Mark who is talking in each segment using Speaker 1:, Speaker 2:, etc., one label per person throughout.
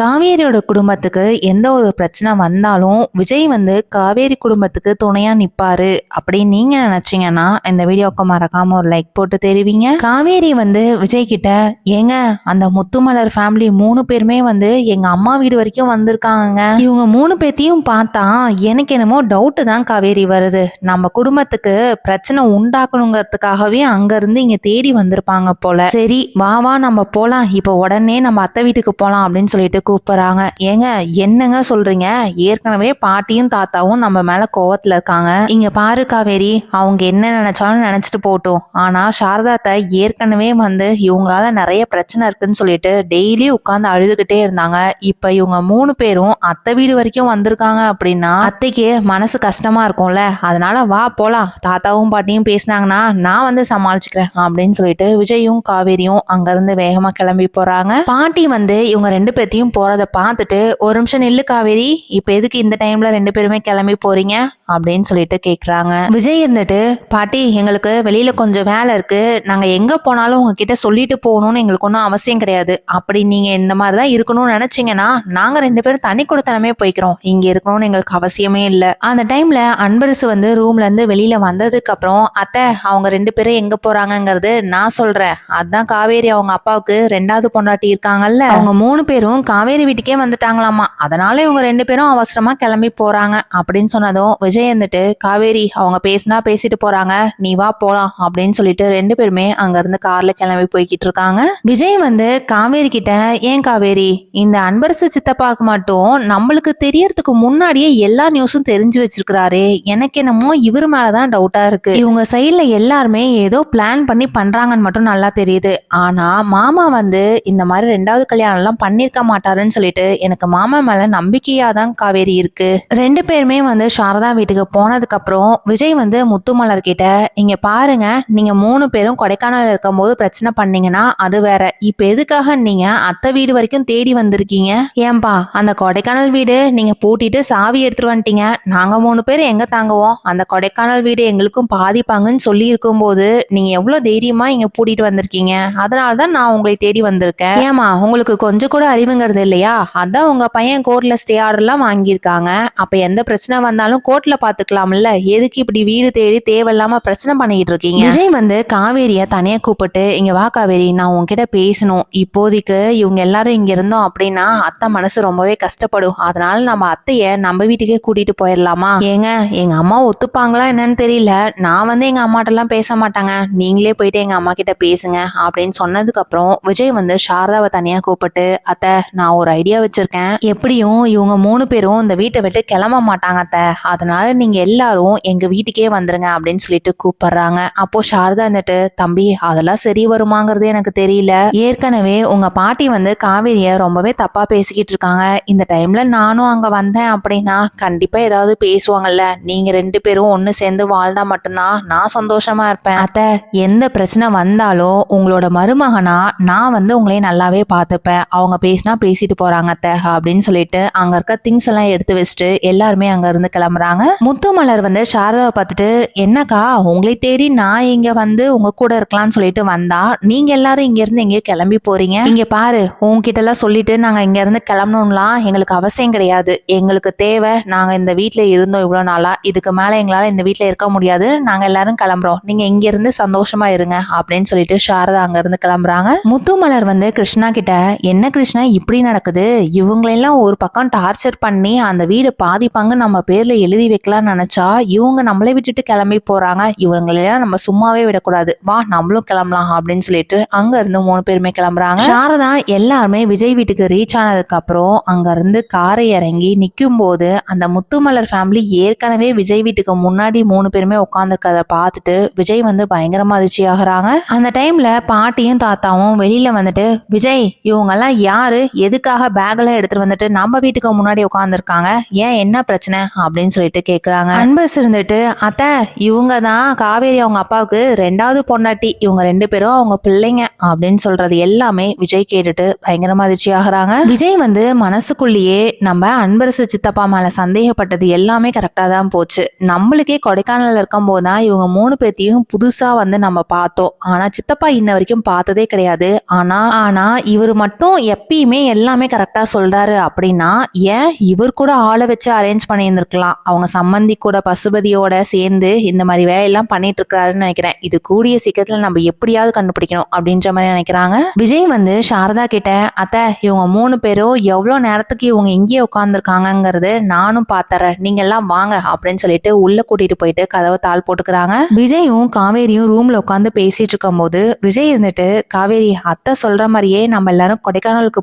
Speaker 1: காவேரியோட குடும்பத்துக்கு எந்த ஒரு பிரச்சனை வந்தாலும் விஜய் வந்து காவேரி குடும்பத்துக்கு துணையாக நிற்பாரு அப்படின்னு நீங்கள் நினச்சிங்கன்னா இந்த வீடியோக்கு மறக்காமல் ஒரு லைக் போட்டு தெரிவிங்க. காவேரி வந்து விஜய் கிட்ட ஏங்க அந்த முத்துமலர் ஃபேமிலி மூணு பேருமே வந்து எங்கள் அம்மா வீடு வரைக்கும் வந்திருக்காங்க. இவங்க மூணு பேர்த்தையும் பார்த்தா எனக்கு என்னமோ டவுட்டு தான் காவேரி வருது. நம்ம குடும்பத்துக்கு பிரச்சனை உண்டாக்கணுங்கிறதுக்காகவே அங்கேருந்து இங்கே தேடி வந்திருப்பாங்க போல. சரி வா வா நம்ம போகலாம் இப்போ உடனே நம்ம அத்தை வீட்டுக்கு போகலாம் அப்படின்னு சொல்லிட்டு கூப்பிட்றாங்க. ஏங்க என்னங்க சொல்றீங்க? ஏற்கனவே பாட்டியும் தாத்தாவும் நம்ம மேல கோவத்துல இருக்காங்க. இங்க பாரு காவேரி அவங்க என்ன நினைச்சாலும் நினைச்சிட்டு போட்டோம் ஆனா சாரதாத்தை ஏற்கனவே வந்து இவங்களால நிறைய பிரச்சனை இருக்குன்னு சொல்லிட்டு டெய்லி உட்காந்து அழுதுகிட்டே இருந்தாங்க. இப்ப இவங்க மூணு பேரும் அத்தை வீடு வரைக்கும் வந்திருக்காங்க அப்படின்னா அத்தைக்கு மனசு கஷ்டமா இருக்கும்ல. அதனால வா போலாம். தாத்தாவும் பாட்டியும் பேசினாங்கன்னா நான் வந்து சமாளிச்சுக்கிறேன் அப்படின்னு சொல்லிட்டு விஜயும் காவேரியும் அங்கிருந்து வேகமா கிளம்பி போறாங்க. பாட்டி வந்து இவங்க ரெண்டு பேர்த்தையும் போறத பார்த்துட்டு ஒரு நிமிஷம் நில்லு காவேரி இப்ப எதுக்கு இந்த டைம்ல ரெண்டு பேருமே கிளம்பி போறீங்க? அப்படின்னு சொல்லிட்டு கேக்குறாங்க. விஜய் இருந்துட்டு பாட்டி எங்களுக்கு வெளியில கொஞ்சம் வேலை இருக்கு. நாங்க எங்க போனாலும் உங்ககிட்ட சொல்லிட்டு போகணும்னு எங்களுக்கு ஒன்றும் அவசியம் கிடையாது. அப்படி நீங்க இந்த மாதிரி தான் இருக்கணும்னு நினைச்சீங்கன்னா நாங்க ரெண்டு பேரும் தனி கொடுத்தனமே போய்க்கிறோம். இங்க இருக்கணும்னு எங்களுக்கு அவசியமே இல்லை. அந்த டைம்ல அன்பரசு வந்து ரூம்ல இருந்து வெளியில வந்ததுக்கு அப்புறம் அத்தை அவங்க ரெண்டு பேரும் எங்க போகிறாங்கங்கிறது நான் சொல்றேன். அதுதான் காவேரி அவங்க அப்பாவுக்கு ரெண்டாவது பொண்டாட்டி இருக்காங்கல்ல அவங்க மூணு பேரும் காவேரி காவேரி வீட்டுக்கே வந்துட்டாங்களாமா. அதனால இவங்க ரெண்டு பேரும் அவசரமா கிளம்பி போறாங்க. அப்படின்னு சொன்னதும் விஜய் இருந்துட்டு காவேரி அவங்க பேசினா பேசிட்டு போறாங்க. நீ வா போலாம். அப்படின்னு சொல்லிட்டு ரெண்டு பேருமே அங்க இருந்து கார்ல கிளம்பி போய்கிட்டு இருக்காங்க. விஜய் வந்து காவேரி கிட்ட ஏன் காவேரி? இந்த அன்பரசு சித்தப்பாக்கு மட்டும் நம்மளுக்கு தெரியறதுக்கு முன்னாடியே எல்லா நியூஸும் தெரிஞ்சு வச்சிருக்கிறாரு. எனக்கு என்னமோ இவர் மேலதான் டவுட்டா இருக்கு. இவங்க சைட்ல எல்லாருமே ஏதோ பிளான் பண்ணி பண்றாங்கன்னு மட்டும் நல்லா தெரியுது. ஆனா மாமா வந்து இந்த மாதிரி ரெண்டாவது கல்யாணம் எல்லாம் பண்ணிருக்க மாட்டாருன்னு சொல்லிட்டு எனக்கு மாமா மேல நம்பிக்கையா தான் காவேரி இருக்கு. ரெண்டு பேருமே வந்து சாரதா வீட்டுக்கு போனதுக்கு அப்புறம் விஜய் வந்து முத்துமலர் கிட்ட இங்க பாருங்க நீங்க மூணு பேரும் கொடைக்கானல் இருக்கும்போது பிரச்சனை பண்ணீங்கன்னா அது வேற. இப்ப எதுக்காக நீங்க அத்தை வீடு வரைக்கும் தேடி வந்திருக்கீங்க? ஏன்பா அந்த கொடைக்கானல் வீடு நீங்க பூட்டிட்டு சாவி எடுத்துட்டு வந்துட்டீங்க. நாங்க மூணு பேர் எங்க தாங்குவோம்? அந்த கொடைக்கானல் வீடு எங்களுக்கும் பாதிப்பாங்கன்னு சொல்லி இருக்கும்போது நீங்க எவ்வளவு தைரியமா இங்க பூட்டிட்டு வந்திருக்கீங்க? அதனாலதான் நான் உங்களை தேடி வந்திருக்கேன். ஏமா உங்களுக்கு கொஞ்சம் கூட அறிவுங்கிறது இல்லையா? அதான் உங்க பையன் கோர்ட்ல ஸ்டே ஆர்டர்லாம் வாங்கியிருக்காங்க. அப்ப எந்த பிரச்சனை வந்தாலும் கோர்ட்ல பாத்துக்கலாம்ல. எதுக்கு இப்படி வீடு தேடி தேவையில்லாம பிரச்சனை பண்ணிக்கிட்டு இருக்கீங்க? விஜய் வந்து காவேரிய தனியா கூப்பிட்டு இங்க வா காவேரி நான் உன்கிட்ட பேசணும். இப்போதைக்கு இவங்க எல்லாரும் இங்க இருந்தோம் அப்படின்னா அத்தை மனசு ரொம்பவே கஷ்டப்படும். அதனால நம்ம அத்தைய நம்ம வீட்டுக்கே கூட்டிட்டு போயிடலாமா? ஏங்க எங்க அம்மா ஒத்துப்பாங்களா என்னன்னு தெரியல. நான் வந்து எங்க அம்மாட்ட எல்லாம் பேச மாட்டாங்க. நீங்களே போயிட்டு எங்க அம்மா கிட்ட பேசுங்க அப்படின்னு சொன்னதுக்கு அப்புறம் விஜய் வந்து சாரதாவை தனியா கூப்பிட்டு அத்தை நான் நான் ஒரு ஐடியா வச்சிருக்கேன். எப்படியும் இவங்க மூணு பேரும் இந்த வீட்டை விட்டு கிளம்ப மாட்டாங்க அத்தை. அதனால நீங்க எல்லாரும் எங்க வீட்டுக்கே வந்துருங்க அப்படின்னு சொல்லிட்டு கூப்பிடுறாங்க. அப்போ சாரதா இருந்துட்டு தம்பி அதெல்லாம் சரி வருமாங்கிறது எனக்கு தெரியல. ஏற்கனவே உங்க பாட்டி வந்து காவேரிய ரொம்பவே தப்பா பேசிக்கிட்டு இருக்காங்க. இந்த டைம்ல நானும் அங்க வந்தேன் அப்படின்னா கண்டிப்பா ஏதாவது பேசுவாங்கல்ல. நீங்க ரெண்டு பேரும் ஒண்ணு சேர்ந்து வாழ்ந்தா மட்டும்தான் நான் சந்தோஷமா இருப்பேன். அத்தை எந்த பிரச்சனை வந்தாலும் உங்களோட மருமகனா நான் வந்து உங்களே நல்லாவே பார்த்துப்பேன். அவங்க பேசினா பேசிட்டு போறாங்க அத்தை அப்படின்னு சொல்லிட்டு அங்க இருக்க திங்ஸ் எல்லாம் எடுத்து வச்சுட்டு எல்லாருமே அங்க இருந்து கிளம்புறாங்க. முத்துமலர் வந்து சாரதாவை பார்த்துட்டு என்னக்கா உங்களை தேடி நான் இங்க வந்து உங்க கூட இருக்கலாம்னு சொல்லிட்டு வந்தா நீங்க எல்லாரும் இங்க இருந்து எங்கேயோ கிளம்பி போறீங்க? இங்க பாரு உங்ககிட்ட எல்லாம் சொல்லிட்டு நாங்க இங்க இருந்து கிளம்பணும்லாம் எங்களுக்கு அவசியம் கிடையாது. எங்களுக்கு தேவை நாங்க இந்த வீட்டுல இருந்தோம் இவ்வளவு நாளா இதுக்கு மேல எங்களால இந்த வீட்டுல இருக்க முடியாது. நாங்க எல்லாரும் கிளம்புறோம். நீங்க இங்க இருந்து சந்தோஷமா இருங்க அப்படின்னு சொல்லிட்டு சாரதா அங்க இருந்து கிளம்புறாங்க. முத்துமலர் வந்து கிருஷ்ணா கிட்ட என்ன கிருஷ்ணா இப்படி நடக்குது? இவங்களெல்லாம் ஒரு பக்கம் டார்ச்சர் பண்ணி அந்த வீடு பாதி பங்கு நம்ம பேர்ல எழுதி வைக்கலாம்னு நினைச்சா இவங்க நம்மளே விட்டுட்டு கிளம்பி போறாங்க. இவங்களெல்லாம் நம்ம சும்மாவே விடக்கூடாது. வா நம்மளும் கிளம்பலாம் அப்படின்னு சொல்லிட்டு அங்க இருந்து மூணு பேருமே கிளம்புறாங்க. சாரதா எல்லாருமே விஜய் வீட்டுக்கு ரீச் ஆனதுக்கு அப்புறம் அங்க இருந்து காரை இறங்கி நிற்கும் போது அந்த முத்துமலர் ஃபேமிலி ஏற்கனவே விஜய் வீட்டுக்கு முன்னாடி மூணு பேருமே உட்காந்துருக்கத பார்த்துட்டு விஜய் வந்து பயங்கரமா அதிர்ச்சி ஆகுறாங்க அந்த டைம்ல பாட்டியும் தாத்தாவும் வெளியில வந்துட்டு விஜய் இவங்கெல்லாம் யாரு? எதுக்காக பேக்லாம் எடுத்துட்டு வந்துட்டு நம்ம வீட்டுக்கு முன்னாடி உட்காந்துருக்காங்க ஏன் என்ன பிரச்சனை? அப்படின்னு சொல்லிட்டு கேக்குறாங்க. அன்பஸ் இருந்துட்டு அத்தை இவங்க தான் காவேரி அவங்க அப்பாவுக்கு ரெண்டாவது பொண்டாட்டி. இவங்க ரெண்டு பேரும் அவங்க பிள்ளைங்க அப்படின்னு சொல்றது எல்லாமே விஜய் கேட்டுட்டு பயங்கரமா அதிர்ச்சி ஆகுறாங்க. விஜய் வந்து மனசுக்குள்ளேயே நம்ம அன்பரசு சித்தப்பா மேல சந்தேகப்பட்டது எல்லாமே கரெக்டா தான் போச்சு. நம்மளுக்கே கொடைக்கானல் இருக்கும் போதுதான் இவங்க மூணு பேர்த்தையும் புதுசா வந்து நம்ம பார்த்தோம். ஆனா சித்தப்பா இன்ன வரைக்கும் பார்த்ததே கிடையாது. ஆனா ஆனா இவர் மட்டும் எப்பயுமே எல்லா எல்லாமே கரெக்டாக சொல்கிறாரு அப்படின்னா ஏன் இவர் கூட ஆளை வச்சு அரேஞ்ச் பண்ணியிருந்திருக்கலாம்? அவங்க சம்மந்தி கூட பசுபதியோட சேர்ந்து இந்த மாதிரி வேலையெல்லாம் பண்ணிட்டு இருக்கிறாருன்னு நினைக்கிறேன். இது கூடிய சீக்கிரத்தில் நம்ம எப்படியாவது கண்டுபிடிக்கணும் அப்படின்ற மாதிரி நினைக்கிறாங்க. விஜய் வந்து சாரதா கிட்ட அத்தை இவங்க மூணு பேரும் எவ்வளோ நேரத்துக்கு இவங்க இங்கேயே உட்காந்துருக்காங்கங்கிறது நானும் பார்த்தறேன் நீங்க எல்லாம் வாங்க அப்படின்னு சொல்லிட்டு உள்ள கூட்டிட்டு போயிட்டு கதவை தாள் போட்டுக்கிறாங்க. விஜயும் காவேரியும் ரூம்ல உட்காந்து பேசிட்டு இருக்கும்போது விஜய் இருந்துட்டு காவேரி அத்தை சொல்ற மாதிரியே நம்ம எல்லாரும் கொடைக்கானலுக்கு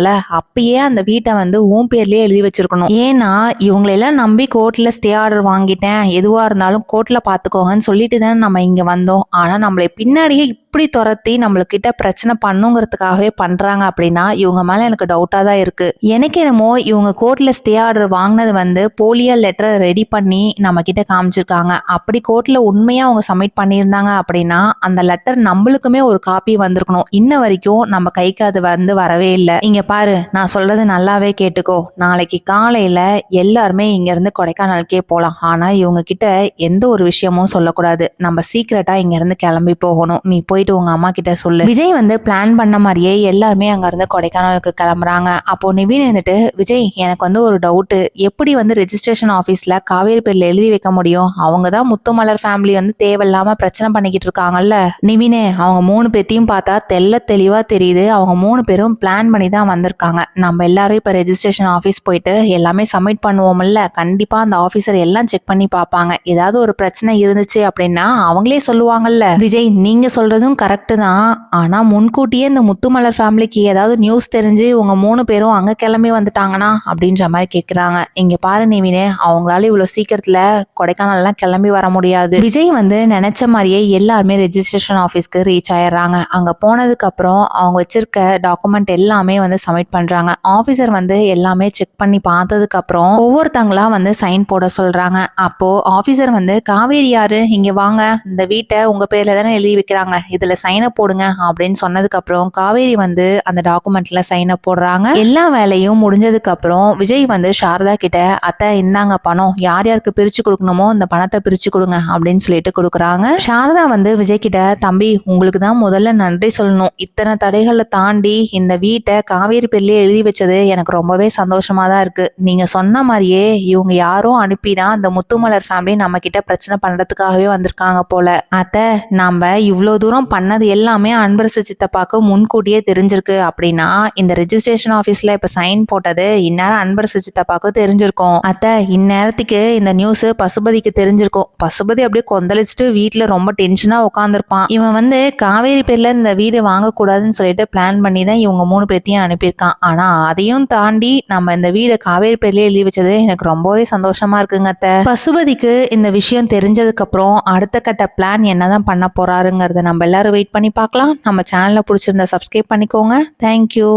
Speaker 1: போயிருந்தோம்ல அப்பயே அந்த வீட்டை வந்து உன் பேர்லயே எழுதி வச்சிருக்கணும். ஏன்னா இவங்களெல்லாம் நம்பி கோர்ட்ல ஸ்டே ஆர்டர் வாங்கிட்டேன். எதுவா இருந்தாலும் கோர்ட்ல பாத்துக்கோங்கன்னு சொல்லிட்டு தானே நம்ம இங்க வந்தோம். ஆனா நம்மளை பின்னாடியே இப்படி துரத்தி நம்மளுக்கிட்ட பிரச்சனை பண்ணுங்கிறதுக்காகவே பண்றாங்க அப்படின்னா இவங்க மேல எனக்கு டவுட்டா தான் இருக்கு. எனக்கு என்னமோ இவங்க கோர்ட்ல ஸ்டே ஆர்டர் வாங்கினது வந்து போலியா லெட்டரை ரெடி பண்ணி நம்ம கிட்ட காமிச்சிருக்காங்க. அப்படி கோர்ட்ல உண்மையா அவங்க சப்மிட் பண்ணியிருந்தாங்க அப்படின்னா அந்த லெட்டர் நம்மளுக்குமே ஒரு காப்பி வந்திருக்கணும். இன்ன வரைக்கும் நம்ம கைக்கு அது வந்து வரவே இல்லை. இங்க பாரு நான் சொல்றது நல்லாவே கேட்டுக்கோ. நாளைக்கு காலையில எல்லாருமே இங்கேருந்து கொடைக்கானலுக்கே போகலாம் ஆனா இவங்க கிட்ட எந்த ஒரு விஷயமும் சொல்லக்கூடாது. நம்ம சீக்கிரட்டா இங்கேருந்து கிளம்பி போகணும். நீ போயிட்டு உங்க அம்மா கிட்ட சொல்லு. விஜய் வந்து பிளான் பண்ண மாதிரியே எல்லாருமே அங்கேருந்து கொடைக்கானலுக்கு கிளம்புறாங்க. அப்போ நிவின் இருந்துட்டு விஜய் எனக்கு வந்து ஒரு டவுட்டு எப்படி வந்து ரெஜிஸ்ட்ரேஷன் ஆஃபீஸில் காவேரி பேரில் எழுதி வைக்க முடியும்? அவங்க தான் முத்துமலர் ஃபேமிலி வந்து தேவையில்லாம பிரச்சனை பண்ணிக்கிட்டு இருக்காங்கல்ல? நிவினே அவங்க மூணு பேர்த்தையும் பார்த்தா தெல்ல தெளிவாக தெரியுது. அவங்க மூணு பேரும் பிளான் பண்ணி தான் வந்திருக்காங்க. நம்ம எல்லாரும் இப்போ ரெஜிஸ்ட்ரேஷன் ஆஃபீஸ் போயிட்டு எல்லாமே சப்மிட் பண்ணுவோம்ல கண்டிப்பாக அந்த ஆஃபீஸர் எல்லாம் செக் பண்ணி பார்ப்பாங்க. ஏதாவது ஒரு பிரச்சனை இருந்துச்சு அப்படின்னா அவங்களே சொல்லுவாங்கல்ல. விஜய் நீங்கள் சொல்கிறதும் கரெக்டு தான். ஆனால் முன்கூட்டியே இந்த முத்துமலர் ஃபேமிலிக்கு ஏதாவது நியூஸ் தெரிஞ்சு உங்கள் மூணு பேரும் அங்கே கிளம்பி வந்துட்டாங்கன்னா அப்படின்ற மாதிரி கேட்குறாங்க இங்கே பாரு நீவினே அவங்களால இவ்வளோ சீக்கிரத்தில் கொடைக்கானல்லாம் கிளம்பி வர முடியாது. விஜய் வந்து நினச்ச மாதிரியே எல்லாருமே ரெஜிஸ்ட்ரேஷன் ஆஃபீஸ்க்கு ரீச் ஆயிடுறாங்க. அங்கே போனதுக்கப்புறம் அவங்க வச்சிருக்க டாக்குமெண்ட் எல்லாமே வந்து சப்மிட் பண்ணுறாங்க ஆஃபீஸர் வந்து எல்லாமே செக் பண்ணி பார்த்ததுக்கப்புறம் ஒவ்வொருத்தங்களா வந்து சைன் போட சொல்கிறாங்க அப்போது ஆஃபீஸர் வந்து காவேரி யாரு? இங்கே வாங்க. இந்த வீட்டை உங்கள் பேரில் தானே எழுதி வைக்கிறாங்க. இதில் சைனை போடுங்க. அப்படின்னு சொன்னதுக்கப்புறம் காவேரி வந்து அந்த டாக்குமெண்ட்டில் சைனை போடுறாங்க. எல்லா வேலையும் முடிஞ்சதுக்கப்புறம் விஜய் வந்து சாரதா கிட்ட அத்தை இந்தாங்க பணம். யார் யாருக்கு பிரித்து கொடுக்கணுமோ இந்த பணத்தை பிரித்து கொடுங்க. அப்படின்னு சொல்லிட்டு கொடுக்குறாங்க. சாரதா வந்து விஜய் கிட்ட தம்பி உங்களுக்கு தான் முதல்ல நன்றி சொல்லணும். இத்தனை தடைகளை தாண்டி இந்த வீட்டை காவேரி காவேரி பேர்லயே எழுதி வச்சது எனக்கு ரொம்பவே சந்தோஷமா தான் இருக்கு. நீங்க சொன்ன மாதிரியே இவங்க யாரும் அனுப்பி தான் இந்த முத்துமலர் ஃபேமிலி நம்ம கிட்ட பிரச்சனை பண்றதுக்காகவே வந்திருக்காங்க போல. அத்தை நாம் இவ்வளோ தூரம் பண்ணது எல்லாமே அன்பரசு சித்தப்பாக்கு முன்கூட்டியே தெரிஞ்சிருக்கு. அப்படின்னா இந்த ரெஜிஸ்ட்ரேஷன் ஆஃபீஸில் இப்ப சைன் போட்டது இந்நேரம் அன்பரசு சித்தப்பாக்கு தெரிஞ்சிருக்கும். அத்தை இந்நேரத்துக்கு இந்த நியூஸ் பசுபதிக்கு தெரிஞ்சிருக்கும். பசுபதி அப்படியே கொந்தளிச்சுட்டு வீட்டுல ரொம்ப டென்ஷனா உட்காந்துருப்பான் இவன் வந்து காவேரி பேர்ல இந்த வீடு வாங்கக்கூடாதுன்னு சொல்லிட்டு பிளான் பண்ணி தான் இவங்க மூணு பேர்த்தையும் அனுப்பியிருக்கான் ஆனா அதையும் தாண்டி நம்ம இந்த வீடை காவேரி பேர்லயே எழுதி வச்சது எனக்கு ரொம்பவே சந்தோஷமா இருக்குங்க அத்தை. பசுபதிக்கு இந்த விஷயம் தெரிஞ்சதுக்கு அப்புறம் அடுத்த கட்ட பிளான் என்னதான் பண்ண போறாருங்கிறத நம்ம எல்லாரும் வெயிட் பண்ணி பார்க்கலாம். நம்ம சேனலை பிடிச்சிருந்தா சப்ஸ்கிரைப் பண்ணிக்கோங்க. தேங்க்யூ